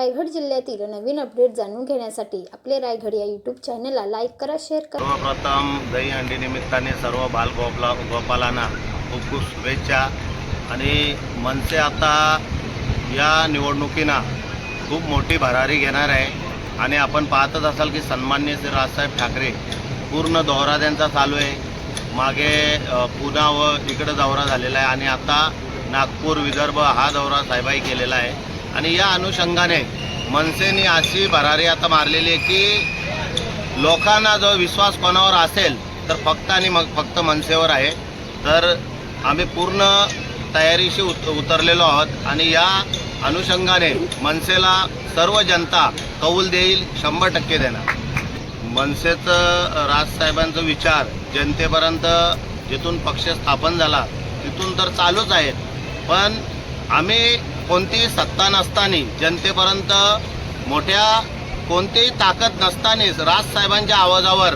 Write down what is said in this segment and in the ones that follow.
रायगड जिल्ह्यातील नवीन अपडेट जाणून घेण्यासाठी आपले रायगड या यूट्यूब चॅनलला लाईक करा शेअर करा. सर्वप्रथम दही अंडी निमित्ताने सर्व बालगोपाला गोपालांना खूप खूप शुभेच्छा. आणि मनसे आता या निवडणुकीना खूप मोठी भरारी घेणार आहे. आणि आपण पाहतच असाल की सन्मान्य श्री राजसाहेब ठाकरे पूर्ण दौरा त्यांचा चालू आहे. मागे पुना पुणा व इकडं दौरा झालेला आहे. आणि आता नागपूर विदर्भ हा दौरा साहेबाई केलेला आहे. आणि या अनुषंगाने मनसेने अशी भरारी आता मारलेली आहे की लोकांना जो विश्वास कोणावर असेल तर फक्त आणि मग फक्त मनसेवर आहे. तर आम्ही पूर्ण तयारीशी उत उतरलेलो आहोत आणि या अनुषंगाने मनसेला सर्व जनता कौल देईल शंभर टक्के देणार. मनसेचं राजसाहेबांचा विचार जनतेपर्यंत जिथून पक्ष स्थापन झाला तिथून तर चालूच आहेत. पण आम्ही कोणतीही सत्ता नसताना जनतेपर्यंत मोठ्या कोणतीही ताकद नसतानाच राजसाहेबांच्या आवाजावर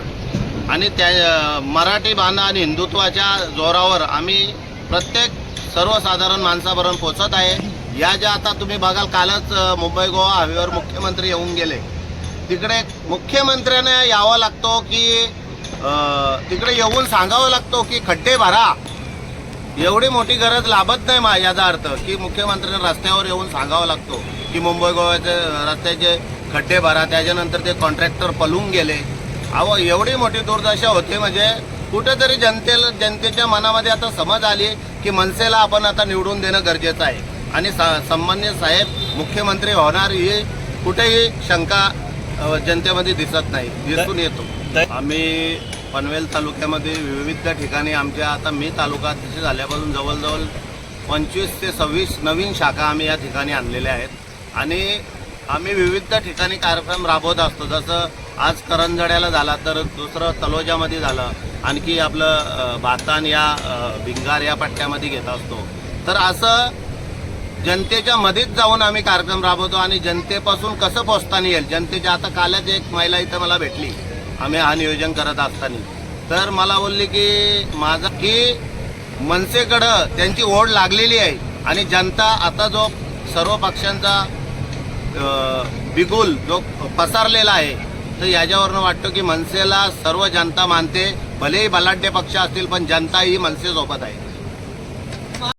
आणि त्या मराठी बांधा आणि हिंदुत्वाच्या जोरावर आम्ही प्रत्येक सर्वसाधारण माणसापर्यंत पोचत आहे. या ज्या आता तुम्ही बघाल कालच मुंबई गोवा हवेवर मुख्यमंत्री येऊन गेले. तिकडे मुख्यमंत्र्याने यावं लागतो की तिकडे येऊन सांगावं लागतो की खड्डे भरा. एवढी मोठी गरज लाभत नाही मा याचा अर्थ की मुख्यमंत्र्यांनी रस्त्यावर येऊन सांगावं लागतो की मुंबई गोव्याचे रस्त्याचे खड्डे भरा त्याच्यानंतर ते कॉन्ट्रॅक्टर पळून गेले. अहो एवढी मोठी दुर्दशा होती म्हणजे कुठेतरी जनतेला जनतेच्या मनामध्ये आता समज आली की मनसेला आपण आता निवडून देणं गरजेचं आहे. आणि सा सन्मान्य साहेब मुख्यमंत्री होणार ही कुठेही शंका जनतेमध्ये दिसत नाही दिसून येतो. आम्ही पनवेल तालुक्यामध्ये विविध ठिकाणी आमच्या आता मी तालुका तिथे झाल्यापासून जवळजवळ पंचवीस ते सव्वीस नवीन शाखा आम्ही या ठिकाणी आणलेल्या आहेत. आणि आम्ही विविध ठिकाणी कार्यक्रम राबवत असतो. जसं आज करंजड्याला झाला तर दुसरं तलोजामध्ये झालं. आणखी आपलं भातान या भिंगार या पट्ट्यामध्ये घेत असतो. तर असं जनतेच्या मध्येच जाऊन आम्ही कार्यक्रम राबवतो. आणि जनतेपासून कसं पोचताना येईल? जनतेच्या आता कालच एक महिला इथं मला भेटली. आम्ही हा नियोजन करत असताना. तर मला बोलले की माझा की मनसेकडं त्यांची ओढ लागलेली आहे आणि जनता आता जो सर्व पक्षांचा बिगुल जो पसरलेला आहे तर याच्यावरनं वाटतं की मनसेला सर्व जनता मानते. भलेही बलाढ्य पक्ष असतील पण जनता ही मनसेसोबत आहे.